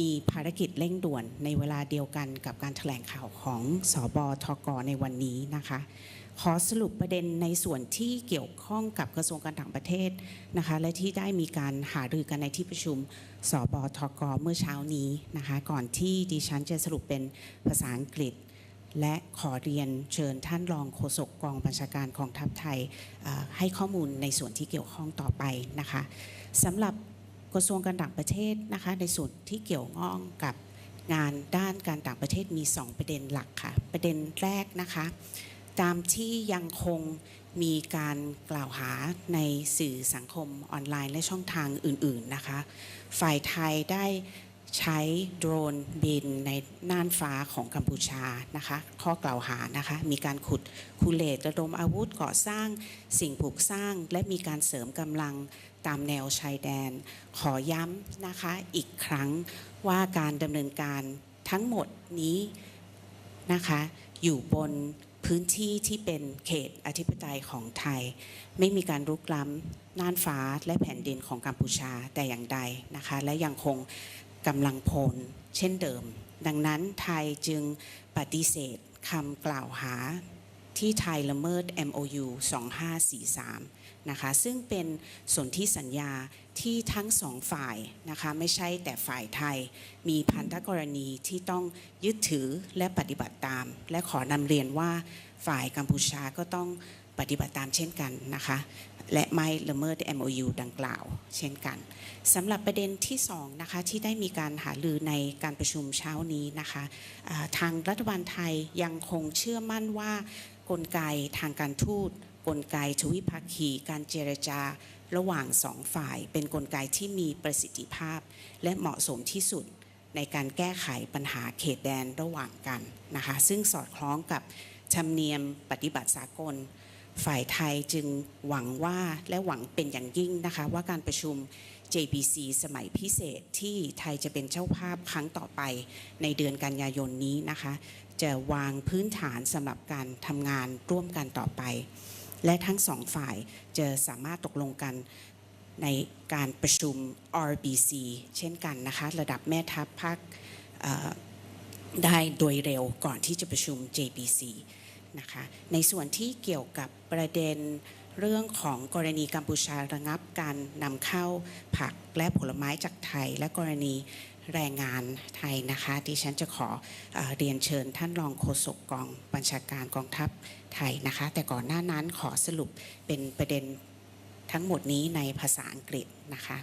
มีภารกิจเร่งด่วนในเวลาเดียวกันกับการถแถลงข่าวของสอบอทกในวันนี้นะคะ ขอสรุปประเด็นในส่วนที่เกี่ยวข้องกับกระทรวงการต่างประเทศนะคะ และที่ได้มีการหารือกันในที่ประชุมสบทกเมื่อเช้านี้นะคะ ก่อนที่ดิฉันจะสรุปเป็นภาษาอังกฤษ และขอเรียนเชิญท่านรองโฆษกกองบัญชาการกองทัพไทยให้ข้อมูลในส่วนที่เกี่ยวข้องต่อไปนะคะสำหรับ กระทรวงการต่างประเทศนะคะในส่วนที่เกี่ยวข้องกับงานด้านการต่างประเทศมี 2 ประเด็นหลักค่ะ ประเด็นแรกนะคะตามที่ยังคงมีการกล่าวหาในสื่อสังคมออนไลน์และช่องทางอื่น ๆนะคะ ฝ่ายไทยได้ ใช้โดรนบินในน่านฟ้าของกัมพูชานะคะข้อกล่าวหานะคะมีการขุดคูเลตระดมอาวุธก่อสร้างสิ่งปลูกสร้าง และมีการเสริมกำลังตามแนวชายแดน ขอย้ำนะคะอีกครั้งว่าการดำเนินการทั้งหมดนี้นะคะอยู่บนพื้นที่ที่เป็นเขตอธิปไตยของไทย ไม่มีการรุกล้ำน่านฟ้าและแผ่นดินของกัมพูชาแต่อย่างใดนะคะและยังคง กำลังพลเช่นเดิม ดังนั้นไทยจึงปฏิเสธคำกล่าวหาที่ไทยละเมิด MOU 2543 นะคะ ซึ่งเป็นสนธิสัญญาที่ทั้งสองฝ่ายนะคะ ไม่ใช่แต่ฝ่ายไทย มีพันธกรณีที่ต้องยึดถือและปฏิบัติตาม และขอนำเรียนว่าฝ่ายกัมพูชาก็ต้อง ปฏิบัติตามเช่นกันนะคะและไม่ละเมิด MOU ดังกล่าว เช่นกันสำหรับประเด็นที่2นะคะที่ได้มีการหารือในการประชุมเช้านี้นะคะทางรัฐบาลไทยยังคงเชื่อมั่นว่ากลไกทางการทูตกลไกทวิภาคี การเจรจาระหว่างสองฝ่าย เป็นกลไกที่มีประสิทธิภาพ และเหมาะสมที่สุดในการแก้ไขปัญหาเขตแดนระหว่างกันนะคะซึ่งสอดคล้องกับธรรมเนียมปฏิบัติสากล ฝ่ายไทยจึงหวังว่าและหวังเป็นอย่างยิ่งนะคะ ว่าการประชุม JBC สมัยพิเศษที่ไทยจะเป็นเจ้าภาพครั้งต่อไปในเดือนกันยายนนี้นะคะ จะวางพื้นฐานสำหรับการทำงานร่วมกันต่อไป และทั้งสองฝ่ายจะสามารถตกลงกันในการประชุม RBC เช่นกันนะคะ ระดับแม่ทัพภาคได้โดยเร็วก่อนที่จะประชุม JBC นะคะในส่วนที่เกี่ยวกับประเด็นเรื่องของกรณีกัมพูชาระงับการนำเข้าผักและผลไม้จากไทย และกรณีแรงงานไทยนะคะดิฉันจะขอเออเรียนเชิญท่านรองโฆษกกองบัญชาการกองทัพไทยนะคะ แต่ก่อนหน้านั้นขอสรุปเป็นประเด็นทั้งหมดนี้ในภาษาอังกฤษนะคะ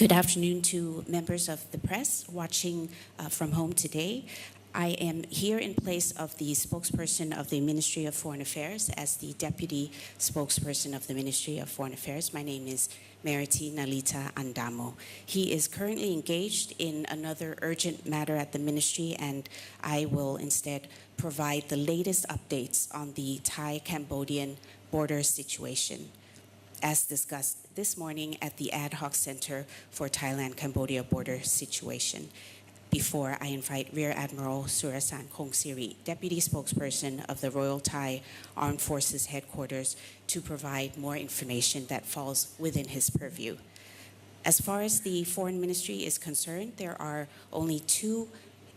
Good afternoon to members of the press watching uh, from home today. I am here in place of the spokesperson of the Ministry of Foreign Affairs as the deputy spokesperson of the Ministry of Foreign Affairs. My name is Meriti Nalita Andamo. He is currently engaged in another urgent matter at the ministry, and I will instead provide the latest updates on the Thai Cambodian border situation as discussed this morning at the Ad Hoc Center for Thailand Cambodia Border Situation. Before I invite Rear Admiral Surasan Kongsiri, Deputy Spokesperson of the Royal Thai Armed Forces Headquarters, to provide more information that falls within his purview. As far as the Foreign Ministry is concerned, there are only two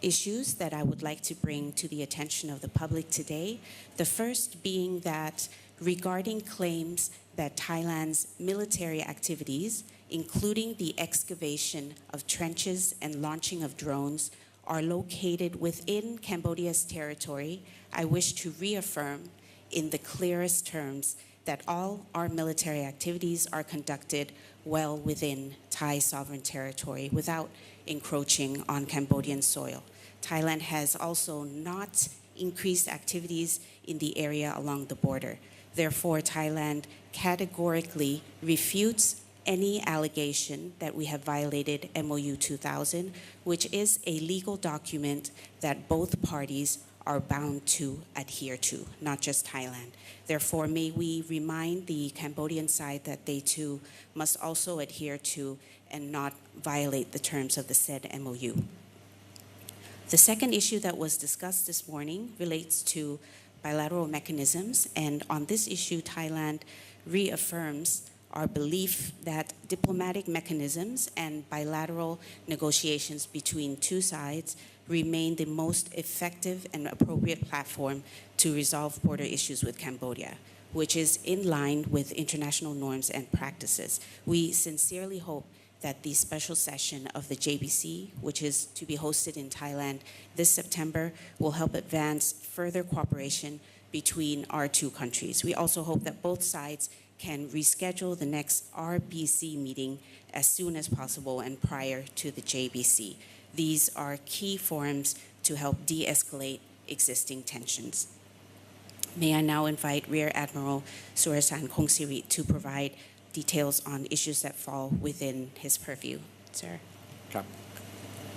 issues that I would like to bring to the attention of the public today. The first being that regarding claims that Thailand's military activities, including the excavation of trenches and launching of drones, are located within Cambodia's territory, I wish to reaffirm in the clearest terms that all our military activities are conducted well within Thai sovereign territory without encroaching on Cambodian soil. Thailand has also not increased activities in the area along the border. Therefore, Thailand categorically refutes any allegation that we have violated MOU 2000, which is a legal document that both parties are bound to adhere to, not just Thailand. Therefore, may we remind the Cambodian side that they too must also adhere to and not violate the terms of the said MOU. The second issue that was discussed this morning relates to bilateral mechanisms, and on this issue, Thailand reaffirms our belief that diplomatic mechanisms and bilateral negotiations between two sides remain the most effective and appropriate platform to resolve border issues with Cambodia, which is in line with international norms and practices. We sincerely hope that the special session of the JBC, which is to be hosted in Thailand this September, will help advance further cooperation between our two countries. We also hope that both sides can reschedule the next RBC meeting as soon as possible and prior to the JBC. These are key forums to help de escalate existing tensions. May I now invite Rear Admiral Surasan Kongsiri to provide details on issues that fall within his purview. Sir. ครับ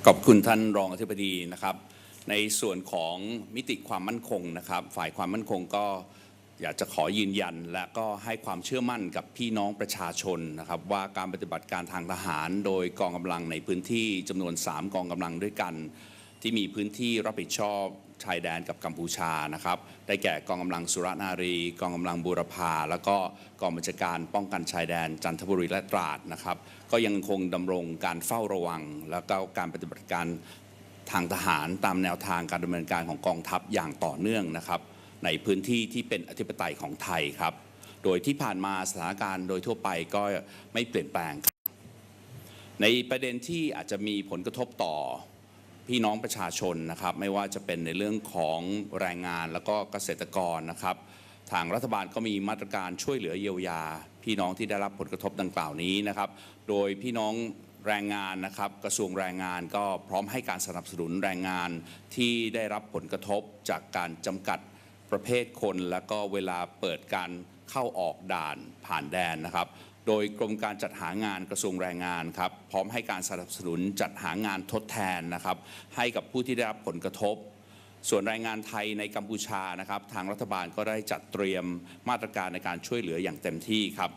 ขอบคุณท่านรองอธิบดีนะครับ ในส่วนของมิติความมั่นคงนะครับ ฝ่ายความมั่นคงก็ อยากจะขอยืนยันและก็ให้ความเชื่อมั่นกับพี่น้องประชาชนนะครับ ว่าการปฏิบัติการทางทหาร โดยกองกำลังในพื้นที่จำนวน 3 กองกำลังด้วยกัน ที่มีพื้นที่รับผิดชอบชายแดนกับกัมพูชานะครับ ได้แก่กองกำลังสุรนารี กองกำลังบูรพา แล้วก็กองบัญชาการป้องกันชายแดนจันทบุรีและตราดนะครับ ก็ยังคงดำรงการเฝ้าระวัง แล้วก็การปฏิบัติการทางทหารตามแนวทางการดำเนินการของกองทัพอย่างต่อเนื่องนะครับ ในพื้นที่ที่เป็นอธิปไตยของไทยครับ โดยที่ผ่านมาสถานการณ์โดยทั่วไปก็ไม่เปลี่ยนแปลง ในประเด็นที่อาจจะมีผลกระทบต่อพี่น้องประชาชนนะครับไม่ว่าจะเป็นในเรื่องของแรงงานแล้วก็เกษตรกรนะครับ ทางรัฐบาลก็มีมาตรการช่วยเหลือเยียวยา พี่น้องที่ได้รับผลกระทบดังกล่าวนี้นะครับ โดยพี่น้องแรงงานนะครับ กระทรวงแรงงานก็พร้อมให้การสนับสนุนแรงงานที่ได้รับผลกระทบจากการจำกัด ประเภทคนแล้วก็เวลาเปิดการเข้าออกด่านผ่านแดนนะครับ โดยกรมการจัดหางานกระทรวงแรงงานครับพร้อมให้การสนับสนุนจัดหางานทดแทนนะครับ ให้กับผู้ที่ได้รับผลกระทบ ส่วนแรงงานไทยในกัมพูชานะครับ ทางรัฐบาลก็ได้จัดเตรียมมาตรการในการช่วยเหลืออย่างเต็มที่ครับ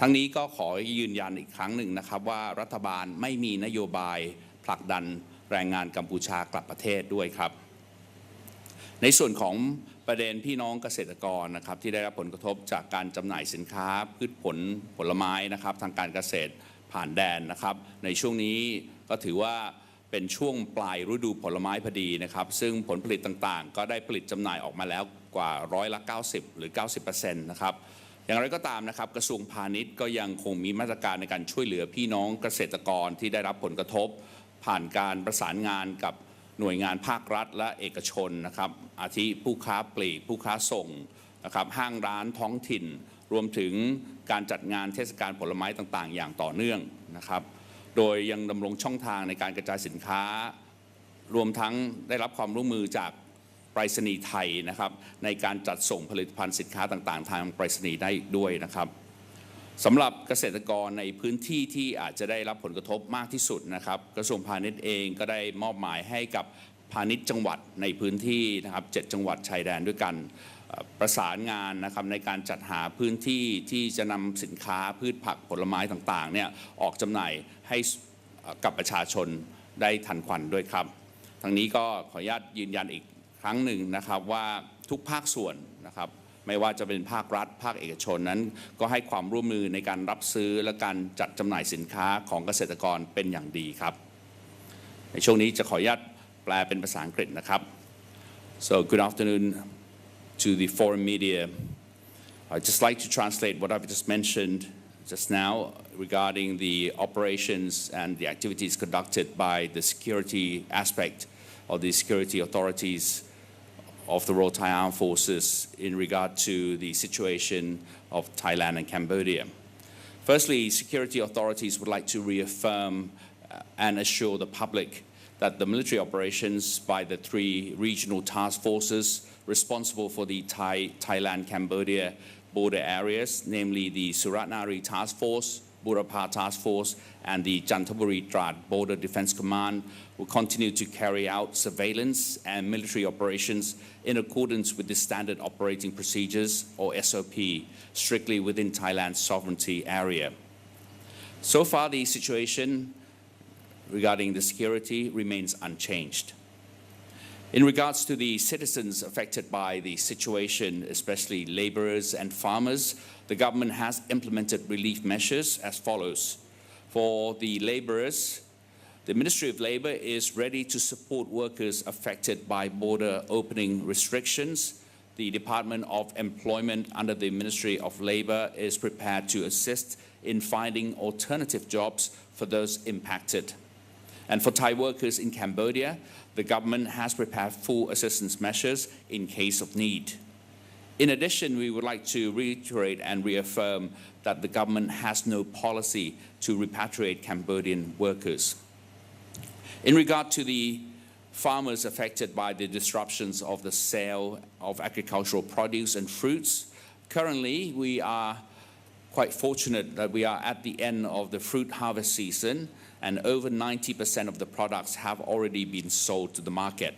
ทั้งนี้ก็ขอยืนยันอีกครั้งหนึ่งนะครับ ว่ารัฐบาลไม่มีนโยบายผลักดันแรงงานกัมพูชากลับประเทศด้วยครับ ในส่วนของประเด็นพี่น้องเกษตรกรนะครับที่ได้รับผลกระทบจากการจำหน่ายสินค้า พืชผลผลไม้นะครับทางการเกษตรผ่านแดนนะครับ ในช่วงนี้ก็ถือว่าเป็นช่วงปลายฤดูผลไม้พอดีนะครับ ซึ่งผลผลิตต่างๆ ก็ได้ผลิตจำหน่ายออกมาแล้วกว่าร้อยละ 90 หรือ 90%นะครับอย่างไรก็ตามนะครับกระทรวงพาณิชย์ก็ยังคงมีมาตรการในการช่วยเหลือพี่น้องเกษตรกรที่ได้รับผลกระทบ ผ่านการประสานงานกับ หน่วยงานภาครัฐและเอกชนนะครับอาทิผู้ค้าปลีกผู้ค้าส่งนะครับห้างร้านท้องถิ่น รวมถึงการจัดงานเทศกาลผลไม้ต่างๆ อย่างต่อเนื่องนะครับ โดยยังดำรงช่องทางในการกระจายสินค้า รวมทั้งได้รับความร่วมมือจากไปรษณีย์ไทยนะครับในการจัดส่งผลิตภัณฑ์สินค้าต่างๆ ทางไปรษณีย์ได้อีกด้วยนะครับ สำหรับเกษตรกรในพื้นที่ที่อาจจะได้รับผลกระทบมากที่สุดนะครับกระทรวงพาณิชย์เองก็ได้มอบหมายให้กับพาณิชย์จังหวัดในพื้นที่นะครับเจ็ดจังหวัดชายแดนด้วยกันประสานงานนะครับในการจัดหาพื้นที่ที่จะนำสินค้าพืชผักผลไม้ต่างๆเนี่ยออกจำหน่ายให้กับประชาชนได้ทันควันด้วยครับ ทั้งนี้ก็ขออนุญาตยืนยันอีกครั้งหนึ่งนะครับว่าทุกภาคส่วนนะครับ ไม่ว่าจะเป็นภาครัฐ ภาคเอกชนนั้น ก็ให้ความร่วมมือในการรับซื้อและการจัดจำหน่ายสินค้าของเกษตรกรเป็นอย่างดีครับ ในช่วงนี้จะขออนุญาตแปลเป็นภาษาอังกฤษนะครับ so good afternoon to the foreign media I'd just like to translate what I've just mentioned just now regarding the operations and the activities conducted by the security aspect of the security authorities of the Royal Thai Armed Forces in regard to the situation of Thailand and Cambodia. Firstly, security authorities would like to reaffirm uh, and assure the public that the military operations by the three regional task forces responsible for the Thai, Thailand Cambodia border areas, namely the Suratnari Task Force, Burapha Task Force, and the Jantaburi Drat Border Defense Command, will continue to carry out surveillance and military operations in accordance with the standard operating procedures, or SOP, strictly within Thailand's sovereignty area. So far, the situation regarding the security remains unchanged. In regards to the citizens affected by the situation, especially laborers and farmers, the government has implemented relief measures as follows. For the laborers, the Ministry of Labor is ready to support workers affected by border opening restrictions. The Department of Employment under the Ministry of Labor is prepared to assist in finding alternative jobs for those impacted. And for Thai workers in Cambodia, the government has prepared full assistance measures in case of need. In addition, we would like to reiterate and reaffirm that the government has no policy to repatriate Cambodian workers. In regard to the farmers affected by the disruptions of the sale of agricultural produce and fruits, currently we are quite fortunate that we are at the end of the fruit harvest season and over 90% of the products have already been sold to the market.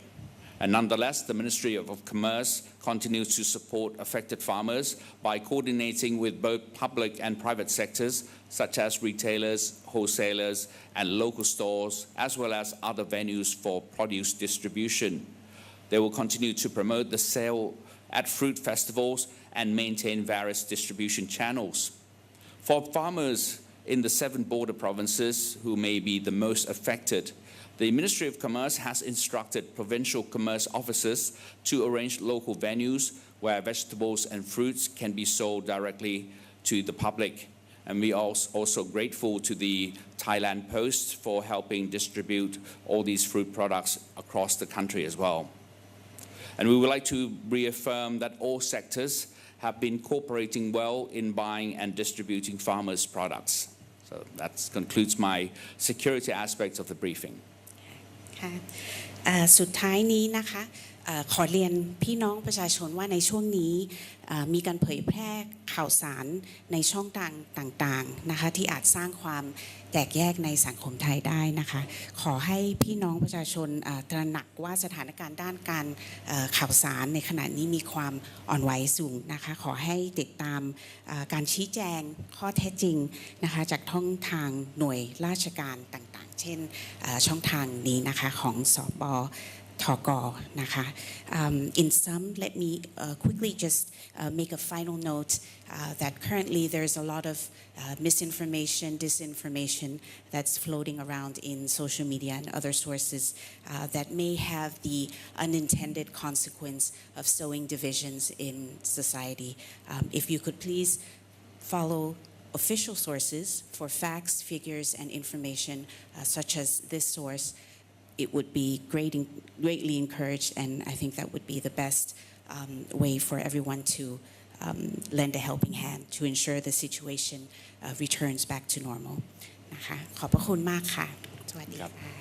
And nonetheless, the Ministry of Commerce continues to support affected farmers by coordinating with both public and private sectors, such as retailers, wholesalers, and local stores, as well as other venues for produce distribution. They will continue to promote the sale at fruit festivals and maintain various distribution channels. For farmers in the seven border provinces who may be the most affected, the Ministry of Commerce has instructed provincial commerce officers to arrange local venues where vegetables and fruits can be sold directly to the public. And we are also grateful to the Thailand Post for helping distribute all these fruit products across the country as well. And we would like to reaffirm that all sectors have been cooperating well in buying and distributing farmers' products. So that concludes my security aspects of the briefing. ค่ะเอ่อสุดท้ายนี้นะคะเอ่อ ขอเรียนพี่น้องประชาชนว่าในช่วงนี้มีการเผยแพร่ข่าวสารในช่องทางต่างๆนะคะที่อาจสร้างความแตกแยกในสังคมไทยได้นะคะ ขอให้พี่น้องประชาชนตระหนักว่าสถานการณ์ด้านการข่าวสารในขณะนี้มีความอ่อนไหวสูงนะคะขอให้ติดตามการชี้แจงข้อเท็จจริงนะคะจากท่องทางหน่วยราชการต่างๆ เช่นช่องทางนี้นะคะของสบทกนะคะ Um, in sum let me uh, quickly just uh, make a final note uh, that currently there's a lot of uh, misinformation, disinformation that's floating around in social media and other sources uh, that may have the unintended consequence of sowing divisions in society. Um, if you could please follow official sources for facts, figures, and information uh, such as this source, it would be great, greatly encouraged, and I think that would be the best um, way for everyone to um, lend a helping hand to ensure the situation uh, returns back to normal นะคะขอบพระคุณมากค่ะ สวัสดีค่ะ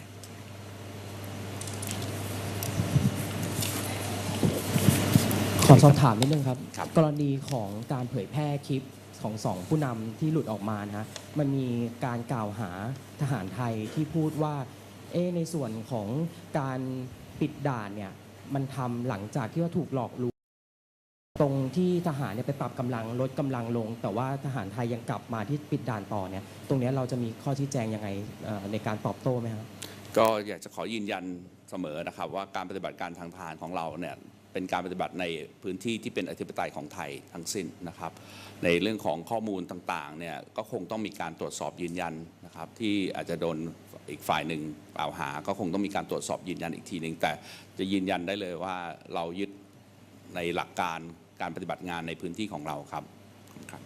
ขอสอบถามนิดนึงครับ ครับ กรณีของการเผยแพร่คลิปของสองผู้นำที่หลุดออกมานะฮะมันมีการกล่าวหาทหารไทยที่พูดว่า เอในส่วนของการปิดด่านเนี่ยมันทำหลังจากที่ว่าถูกหลอกลวงตรงที่ทหารเนี่ยไปปรับกำลังลดกำลังลง แต่ว่าทหารไทยยังกลับมาที่ปิดด่านต่อเนี่ยตรงเนี้ยเราจะมีข้อชี้แจงยังไงเอ่อในการตอบโต้ไหมครับ ก็อยากจะขอยืนยันเสมอนะครับว่าการปฏิบัติการทางทหารของเราเนี่ย เป็นการปฏิบัติในพื้นที่ที่เป็นอธิปไตยของไทยทั้งสิ้นนะครับ ในเรื่องของข้อมูลต่างๆเนี่ยก็คงต้องมีการตรวจสอบยืนยันนะครับ ที่อาจจะโดนอีกฝ่ายหนึ่งกล่าวหา ก็คงต้องมีการตรวจสอบยืนยันอีกทีหนึ่งแต่จะยืนยันได้เลยว่าเรายึดในหลักการการปฏิบัติงานในพื้นที่ของเราครับขอบคุณครับ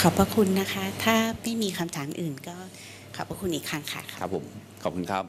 ขอบพระคุณนะคะ ถ้าไม่มีคำถามอื่นก็ขอบพระคุณอีกครั้งค่ะ ครับผม ขอบคุณครับ